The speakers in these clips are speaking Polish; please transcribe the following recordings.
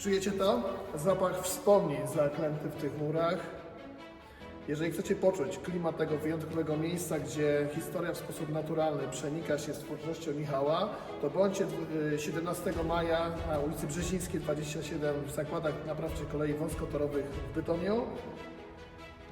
Czujecie to? Zapach wspomnień zaklęty w tych murach. Jeżeli chcecie poczuć klimat tego wyjątkowego miejsca, gdzie historia w sposób naturalny przenika się z twórczością Michała, to bądźcie dwu- y, 17 maja na ulicy Brzezińskiej 27 w zakładach naprawczych kolei wąskotorowych w Bytomiu.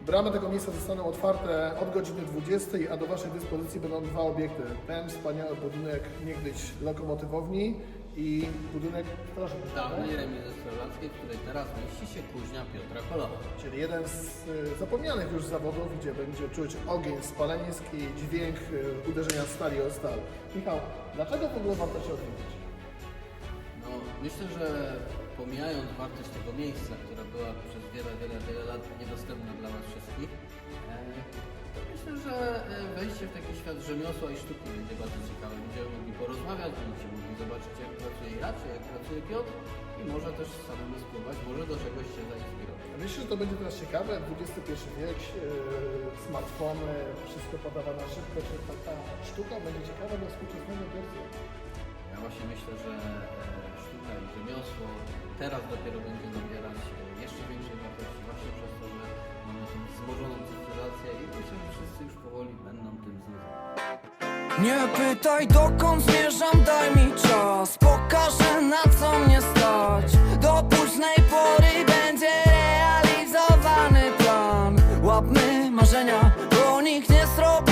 Bramy tego miejsca zostaną otwarte od godziny 20, a do Waszej dyspozycji będą dwa obiekty. Ten wspaniały budynek niegdyś lokomotywowni i budynek Straży. Dawnej remizy strażackiej, w której teraz mieści się kuźnia Piotra Kolowa. Czyli jeden z y, zapomnianych już zawodów, gdzie będzie czuć ogień spalenisk i dźwięk y, uderzenia stali o stal. Michał, dlaczego w ogóle warto się odwiedzić? No, myślę, że pomijając wartość tego miejsca, która była przez wiele, wiele, wiele lat niedostępna dla nas wszystkich, e, to myślę, że e, wejście w taki świat rzemiosła i sztuki będzie bardzo ciekawe. Mogli zobaczyć jak pracuje Jacek, jak pracuje Piotr i może też samemu spróbować, może do czegoś się zainspirować. Myślę, że to będzie teraz ciekawe. XXI wiek, y, smartfony, wszystko podawane szybko. Czy taka sztuka będzie ciekawa dla współczesnego odbiorcy? Ja właśnie myślę, że e, sztuka i rzemiosło teraz dopiero będzie nabierać e, jeszcze większej wartości Nie pytaj dokąd zmierzam, daj mi czas. Pokażę na co mnie stać. Do późnej pory będzie realizowany plan. Łapmy marzenia, bo nikt nie zrobi